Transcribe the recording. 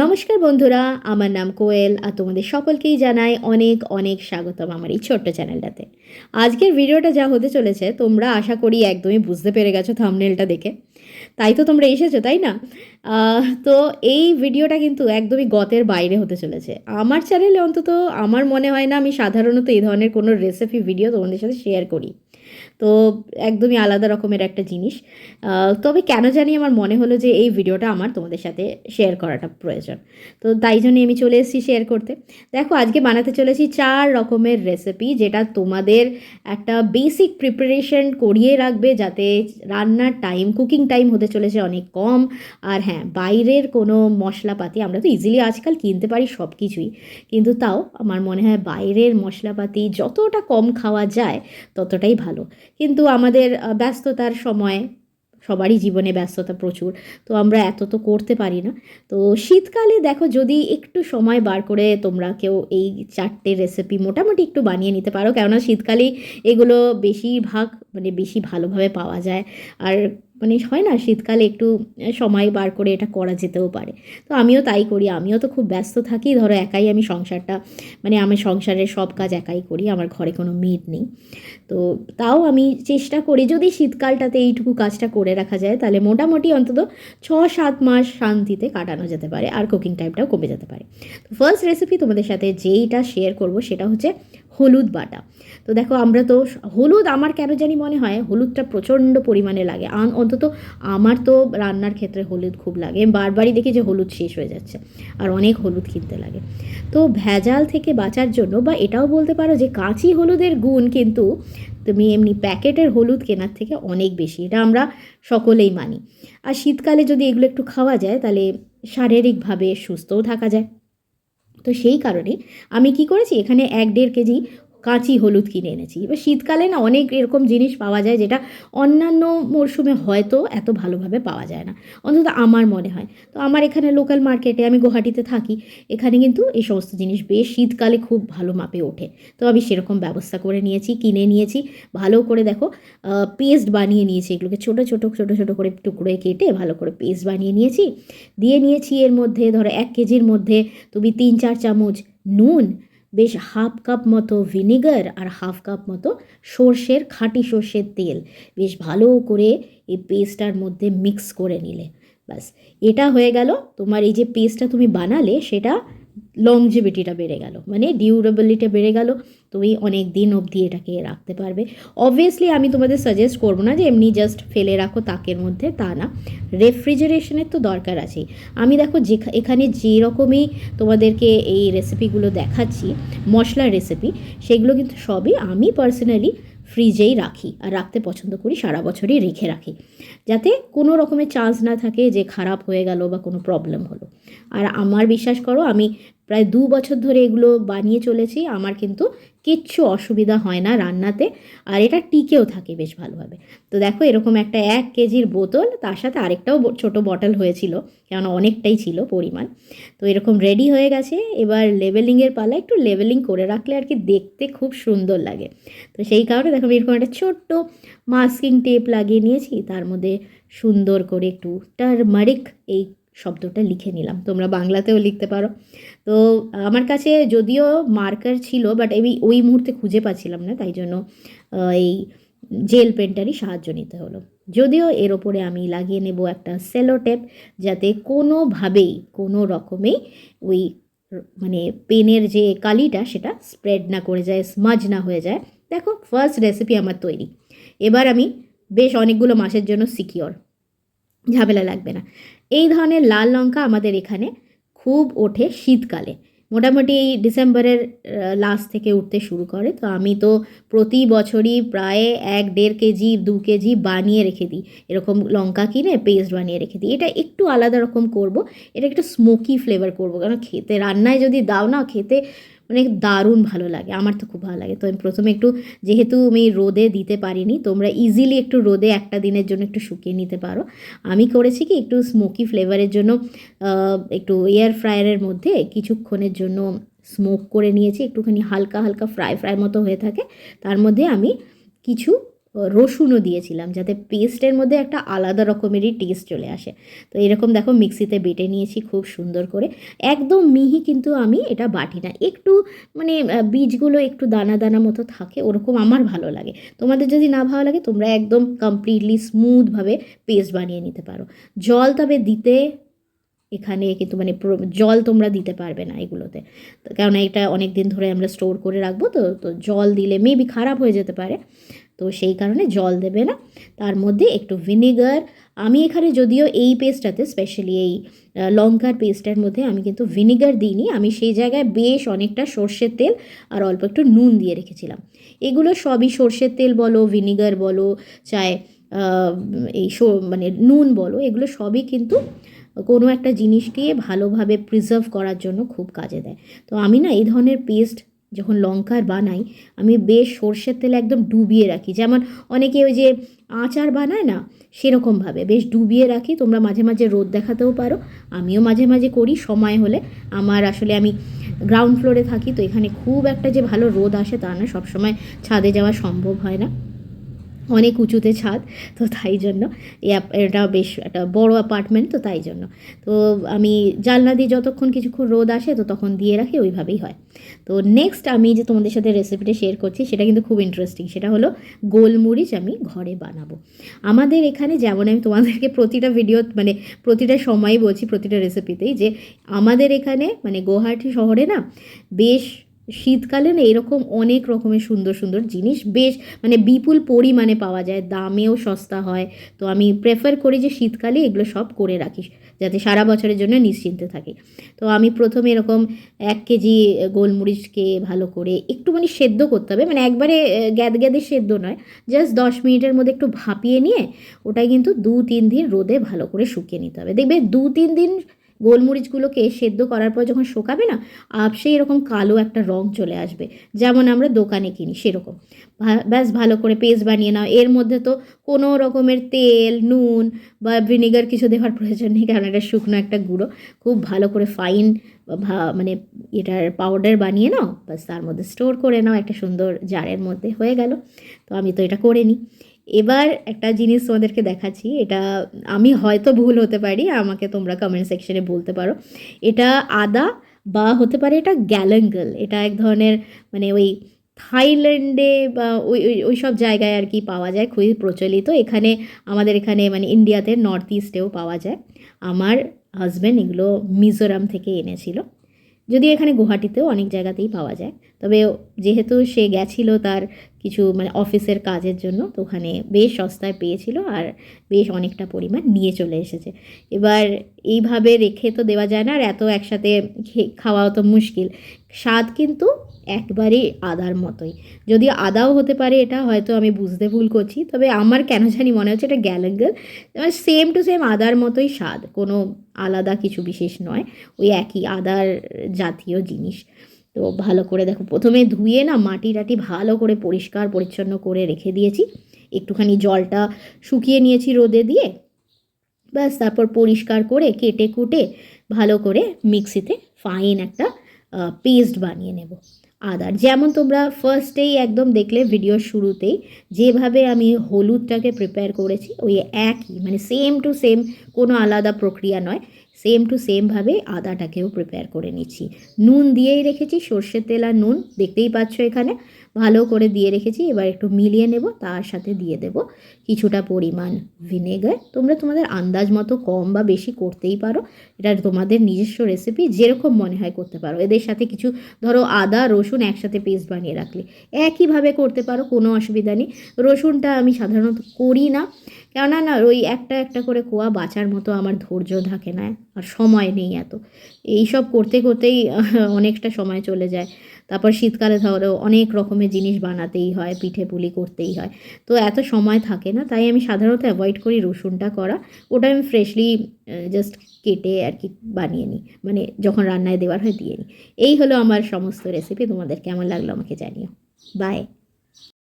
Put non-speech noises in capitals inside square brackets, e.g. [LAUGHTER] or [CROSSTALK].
নমস্কার বন্ধুরা, আমার নাম কোয়েল আর তোমাদের সকলকেই জানাই অনেক অনেক স্বাগতম আমার এই ছোট্ট চ্যানেলটাতে। আজকের ভিডিওটা যা হতে চলেছে, তোমরা আশা করি একদমই বুঝতে পেরে গেছো থামনেলটা দেখে। তাই তো তোমরা এসেছ, তাই না? তো এই ভিডিওটা কিন্তু একদমই গতের বাইরে হতে চলেছে। আমার চ্যানেলে অন্তত আমার মনে হয় না আমি সাধারণত এই ধরনের কোনো রেসিপি ভিডিও তোমাদের সাথে শেয়ার করি। তো একদমই আলাদা রকমের একটা জিনিস। তবে কেন জানি আমার মনে হলো যে এই ভিডিওটা আমার তোমাদের সাথে শেয়ার করাটা প্রয়োজন। তো তাই জন্যই আমি চলে এসেছি শেয়ার করতে। দেখো, আজকে বানাতে চলেছি চার রকমের রেসিপি যেটা তোমাদের একটা বেসিক প্রিপারেশন করিয়ে রাখবে যাতে রান্নার টাইম কুকিং টাইম হতে চলেছে অনেক কম। আর হ্যাঁ বাইরের কোনো মশলাপাতি আমরা তো ইজিলি আজকাল কিনতে পারি সব কিছুই কিন্তু তাও আমার মনে হয় বাইরের মশলাপাতি যতটা কম খাওয়া যায় ততটাই ভালো। কিন্তু আমাদের ব্যস্ততার সময় সবারই জীবনে ব্যস্ততা প্রচুর। তো আমরা এত তো করতে পারি না। তো শীতকালে দেখো যদি একটু সময় বার করে তোমরা কেউ এই চারটে রেসিপি মোটামুটি একটু বানিয়ে নিতে পারো। কেননা শীতকালেই এগুলো বেশিরভাগ মানে বেশি ভালোভাবে পাওয়া যায়। আর মানে হয় না, শীতকালে একটু সময় বার করে এটা করা যেতেও পারে। তো আমিও তাই করি, আমিও তো খুব ব্যস্ত থাকি, ধরো একাই আমি সংসারটা মানে আমি সংসারের সব কাজ একাই করি, আমার ঘরে কোনো মেড নেই। তো তাও আমি চেষ্টা করি, যদি শীতকালটাতে এইটুকু কাজটা করে রাখা যায়, তাহলে মোটামুটি অন্তত ছ সাত মাস শান্তিতে কাটানো যেতে পারে, আর কুকিং টাইমটাও কমে যেতে পারে। তো ফার্স্ট রেসিপি তোমাদের সাথে যেইটা শেয়ার করব, সেটা হচ্ছে হলুদ বাটা। তো দেখো আমরা তো হলুদ আমার কেন জানি মনে হয়, হলুদটা প্রচণ্ড পরিমাণে লাগে। অন্তত আমার তো রান্নার ক্ষেত্রে হলুদ খুব লাগে। বারবারই দেখি যে হলুদ শেষ হয়ে যাচ্ছে আর অনেক হলুদ কিনতে লাগে। তো ভেজাল থেকে বাঁচার জন্য বা এটাও বলতে পারো যে কাঁচি হলুদের গুণ কিন্তু তুমি এমনি প্যাকেটের হলুদ কেনার থেকে অনেক বেশি। এটা আমরা সকলেই মানি। আর শীতকালে যদি এগুলো একটু খাওয়া যায় তাহলে শারীরিকভাবে সুস্থও থাকা যায়। তো সেই কারণে আমি কি করেছি এখানে এক দেড় কেজি কাঁচি হলুদ কিনে এনেছি। এবার শীতকালে না অনেক এরকম জিনিস পাওয়া যায় যেটা অন্যান্য মরশুমে হয়তো এত ভালোভাবে পাওয়া যায় না। অন্তত আমার মনে হয়। তো আমার এখানে লোকাল মার্কেটে আমি গুয়াহাটিতে থাকি, এখানে কিন্তু এই সমস্ত জিনিস বেশ শীতকালে খুব ভালো মাপে ওঠে। তো আমি সেরকম ব্যবস্থা করে নিয়েছি, কিনে নিয়েছি। ভালো করে দেখো পেস্ট বানিয়ে নিয়েছি এগুলোকে। ছোটো ছোটো ছোটো ছোটো করে টুকরোয় কেটে ভালো করে পেস্ট বানিয়ে নিয়েছি। দিয়ে নিয়েছি এর মধ্যে ধরো এক কেজির মধ্যে তুমি তিন, চার চামচ নুন বেশ হাফ কাপ মতো ভিনেগার আর হাফ কাপ মতো সর্ষের খাঁটি সর্ষের তেল। বেশ ভালো করে এই পেস্টটার মধ্যে মিক্স করে নিলে। ব্যাস, এটা হয়ে গেল। তোমার এই যে পেস্টটা তুমি বানালে, সেটা লংজিভিটিটা বেড়ে গেল মানে ডিউরেবিলিটি বেড়ে গেল, তুমি অনেক দিন অবধি এটাকে রাখতে পারবে। অবভিয়াসলি আমি তোমাদের সাজেস্ট করব না যে এমনি জাস্ট ফেলে রাখো তাকের মধ্যে, তা না। রেফ্রিজারেশনের তো দরকার আছেই। আমি দেখো যে এখানে যে রকমই তোমাদেরকে এই রেসিপিগুলো দেখাচ্ছি, মশলার রেসিপি সেগুলো কিন্তু সবই আমি পার্সোনালি ফ্রিজেই রাখি আর রাখতে পছন্দ করি, সারা বছরই রেখে রাখি। যাতে কোনো রকমের চান্স না থাকে যে খারাপ হয়ে গেল বা কোনো প্রবলেম হলো। আর আমার বিশ্বাস করো, আমি প্রায় দু বছর ধরে এগুলো বানিয়ে চলেছি। আমার কিন্তু কিচ্ছু অসুবিধা হয় না রান্নাতে। আর এটা টিকেও থাকে বেশ ভালোভাবে। তো দেখো এরকম একটা এক কেজির বোতল, তার সাথে আরেকটাও ছোট বটল হয়েছিল, কেননা অনেকটাই ছিল পরিমাণ। তো এরকম রেডি হয়ে গেছে। এবার লেভেলিংয়ের পালা একটু লেভেলিং করে রাখলে আর কি দেখতে খুব সুন্দর লাগে। তো সেই কারণে দেখো এরকম একটা ছোট্ট মাস্কিং টেপ লাগিয়ে নিয়েছি। তার মধ্যে সুন্দর করে একটু টারমারিক এই শব্দটা লিখে নিলাম। তোমরা বাংলাতেও লিখতে পারো। তো, আমার কাছে যদিও মার্কার ছিল বাট আমি ওই মুহূর্তে খুঁজে পাচ্ছিলাম না, তাই জন্য এই জেল পেনটারই সাহায্য নিতে হলো। যদিও এর ওপরে আমি লাগিয়ে নেব একটা সেলো টেপ যাতে কোনোভাবেই কোনো রকমেই ওই মানে পেনের যে কালিটা, সেটা স্প্রেড না করে যায় স্মাজ না হয়ে যায়। দেখো ফার্স্ট রেসিপি আমার তৈরি। এবার আমি বেশ অনেকগুলো মাসের জন্য সিকিওর ঝামেলা লাগবে না। এই ধরনের লাল লঙ্কা আমাদের এখানে খুব ওঠে শীতকালে। মোটামুটি এই ডিসেম্বরের লাস্ট থেকে উঠতে শুরু করে। তো আমি তো প্রতি বছরই প্রায় এক দেড় কেজি, দু কেজি বানিয়ে রেখে দিই। এরকম লঙ্কা কিনে পেস্ট বানিয়ে রেখে দিই। এটা একটু আলাদা রকম করব। এটা একটু স্মোকি ফ্লেভার করব। কারণ খেতে, রান্নায় যদি দাও না, খেতে মানে দারুণ ভালো লাগে। আমার তো খুব ভালো লাগে। তো আমি প্রথমে একটু যেহেতু আমি রোদে দিতে পারিনি, তোমরা ইজিলি একটু রোদে একটা দিনের জন্য একটু শুকিয়ে নিতে পারো। আমি করেছি কি, একটু স্মোকি ফ্লেভারের জন্য একটু এয়ার ফ্রায়ারের মধ্যে কিছুক্ষণের জন্য স্মোক করে নিয়েছি। একটুখানি হালকা হালকা ফ্রাই ফ্রাই মতো হয়ে থাকে। তার মধ্যে আমি কিছু রসুনও দিয়েছিলাম যাতে পেস্টের মধ্যে একটা আলাদা রকমেরই টেস্ট চলে আসে। তো এরকম দেখো মিক্সিতে বেটে নিয়েছি খুব সুন্দর করে। একদম মিহি কিন্তু আমি এটা বাটি না। একটু মানে বীজগুলো একটু দানা দানা মতো থাকে, ওরকম আমার ভালো লাগে। তোমাদের যদি না ভালো লাগে, তোমরা একদম কমপ্লিটলি স্মুথভাবে পেস্ট বানিয়ে নিতে পারো। জল তবে দিতে এখানে কিন্তু মানে জল তোমরা দিতে পারবে না এগুলোতে। কেননা এটা অনেক দিন ধরে আমরা স্টোর করে রাখব তো তো জল দিলে মেবি খারাপ হয়ে যেতে পারে। তো সেই কারণে জল দেবে না। তার মধ্যে একটু ভিনেগার। আমি এখানে যদিও এই পেস্টটাতে স্পেশালি এই লঙ্কার পেস্টের মধ্যে আমি কিন্তু ভিনেগার দিইনি। আমি সেই জায়গায় বেশ অনেকটা সর্ষের তেল আর অল্প একটু নুন দিয়ে রেখেছিলাম। এগুলো সবই সর্ষের তেল বলো, ভিনেগার বলো চায় এই মানে নুন বলো, এগুলো সবই কিন্তু কোনো একটা জিনিসকে ভালোভাবে প্রিজার্ভ করার জন্য খুব কাজে দেয়। তো আমি না এই ধরনের পেস্ট যখন লঙ্কার বানাই, আমি বেশ সর্ষের তেলে একদম ডুবিয়ে রাখি। যেমন অনেকে ওই যে আচার বানায় না, সেরকমভাবে বেশ ডুবিয়ে রাখি। তোমরা মাঝে মাঝে রোদ দেখাতেও পারো। আমিও মাঝে মাঝে করি, সময় হলে। আমার আসলে আমি গ্রাউন্ড ফ্লোরে থাকি, তো এখানে খুব একটা যে ভালো রোদ আসে তা না। সবসময় ছাদে যাওয়া সম্ভব হয় না। অনেক উঁচুতে ছাদ, তো তাই জন্য। এটা বেশ একটা বড় অ্যাপার্টমেন্ট তো তাই জন্য। তো আমি জানলা দিয়ে যতক্ষণ কিছুক্ষণ রোদ আসে, তো তখন দিয়ে রাখি, ওইভাবেই হয়। তো নেক্সট আমি যে তোমাদের সাথে রেসিপিটা শেয়ার করছি, সেটা কিন্তু খুব ইন্টারেস্টিং সেটা হলো গোলমরিচ আমি ঘরে বানাবো। আমাদের এখানে যেমন আমি তোমাদেরকে প্রতিটা ভিডিও মানে প্রতিটা সময়ই বলছি, প্রতিটা রেসিপিতেই যে আমাদের এখানে মানে গুয়াহাটি শহরে না, বেশ শীতকালে না এরকম অনেক রকমের সুন্দর সুন্দর জিনিস বেশ মানে বিপুল পরিমাণে পাওয়া যায়, দামেও সস্তা হয়। তো আমি প্রেফার করি যে শীতকালে এগুলো সব করে রাখি যাতে সারা বছরের জন্য নিশ্চিন্তে থাকি। তো আমি প্রথমে এরকম এক কেজি গোলমরিচকে ভালো করে একটু মানে সেদ্ধ করতে হবে মানে একবারে গ্যাদ গ্যাদে সেদ্ধ নয় জাস্ট দশ মিনিটের মধ্যে একটু ভাপিয়ে নিয়ে ওটাই কিন্তু দু তিন দিন রোদে ভালো করে শুকিয়ে নিতে হবে। দেখবে দু তিন দিন গোলমরিচগুলোকে সেদ্ধ করার পর যখন শোকাবে না আপসে এরকম কালো একটা রং চলে আসবে। যেমন আমরা দোকানে কিনি, সেরকম। ব্যাস ভালো করে পেস্ট বানিয়ে নাও। এর মধ্যে তো কোনো রকমের তেল, নুন বা ভিনেগার কিছু দেওয়ার প্রয়োজন নেই, কারণ এটা শুকনো একটা গুঁড়ো। খুব ভালো করে ফাইন মানে এটার পাউডার বানিয়ে নাও। বাস তার মধ্যে স্টোর করে নাও। একটা সুন্দর জারের মধ্যে হয়ে গেল। তো আমি তো এটা করে নিই। এবার একটা জিনিস তোমাদেরকে দেখাচ্ছি, এটা আমি হয়তো ভুল হতে পারি, আমাকে তোমরা কমেন্ট সেকশনে বলতে পারো। এটা আদা বা হতে পারে এটা গ্যালাঙ্গল, এটা এক ধরনের মানে ওই থাইল্যান্ডে বা ওই, ওই- সব জায়গায় আর কি পাওয়া যায়, খুবই প্রচলিত। এখানে আমাদের এখানে মানে ইন্ডিয়াতে নর্থ ইস্টেও পাওয়া যায়। আমার হাজব্যান্ড এগুলো মিজোরাম থেকে এনেছিল। যদি এখানে গুয়াহাটিতেও অনেক জায়গাতেই পাওয়া যায়। তবে যেহেতু সে গেছিল তার কিছু মানে অফিসের কাজের জন্য, তো ওখানে বেশ সস্তায় পেয়েছিল আর বেশ অনেকটা পরিমাণ নিয়ে চলে এসেছে। এবার এইভাবে রেখে তো দেওয়া যায় না আর এত একসাথে খাওয়াও তো মুশকিল। স্বাদ কিন্তু একবারেই আদার মতোই। যদি আদাও হতে পারে এটা, হয়তো আমি বুঝতে ভুল করছি, তবে আমার কেন জানি মনে হচ্ছে এটা গ্যালাঙ্গল সেম টু সেম আদার মতোই স্বাদ, কোনো আলাদা কিছু বিশেষ নয়, ওই একই আদার জাতীয় জিনিস। তো ভালো করে দেখো, প্রথমে ধুয়ে না মাটি টাটি ভালো করে পরিষ্কার পরিচ্ছন্ন করে রেখে দিয়েছি। একটুখানি জলটা শুকিয়ে নিয়েছি রোদে দিয়ে। ব্যাস, তারপর পরিষ্কার করে কেটে কুটে ভালো করে মিক্সিতে ফাইন একটা পেস্ট বানিয়ে নেব। আদার। যেমন তোমরা ফার্স্টেই একদম দেখলে ভিডিও শুরুতেই, যেভাবে আমি হলুদটাকে প্রিপেয়ার করেছি, ওই একই মানে সেম টু সেম কোনো আলাদা প্রক্রিয়া নয় সেম টু সেমভাবে আদাটাকেও প্রিপেয়ার করে নিচ্ছি। নুন দিয়েই রেখেছি, সর্ষের তেল আর নুন, দেখতেই পাচ্ছ এখানে। ভালো করে দিয়ে রেখেছি, এবার একটু মিলিয়ে নেব, তার সাথে দিয়ে দেব কিছুটা পরিমাণ ভিনেগার। তোমরা তোমাদের আন্দাজ মতো কম বা বেশি করতেই পারো, এটা তোমাদের নিজস্ব রেসিপি যেরকম মনে হয় করতে পারো। এদের সাথে কিছু ধরো আদা, রসুন একসাথে পেস্ট বানিয়ে রাখলে। একইভাবে করতে পারো, কোনো অসুবিধা নেই। রসুনটা আমি সাধারণত করি না। কেননা না, ওই একটা একটা করে কোয়া বাঁচার মতো আমার ধৈর্য থাকে না, আর সময় নেই এত। এই সব করতে করতেই [LAUGHS] অনেকটা সময় চলে যায়। তারপর শীতকালে ধরো অনেক রকমের জিনিস বানাতেই হয়, পিঠে পুলি করতেই হয়। তো এত সময় থাকে না, তাই আমি সাধারণত অ্যাভয়েড করি রসুনটা করা। ওটা আমি ফ্রেশলি জাস্ট কেটে আর কি বানিয়ে নিই। মানে যখন রান্নায় দেওয়ার হয় দিয়ে নিই। এই হলো আমার সমস্ত রেসিপি তোমাদের কেমন লাগল আমাকে জানিও। বাই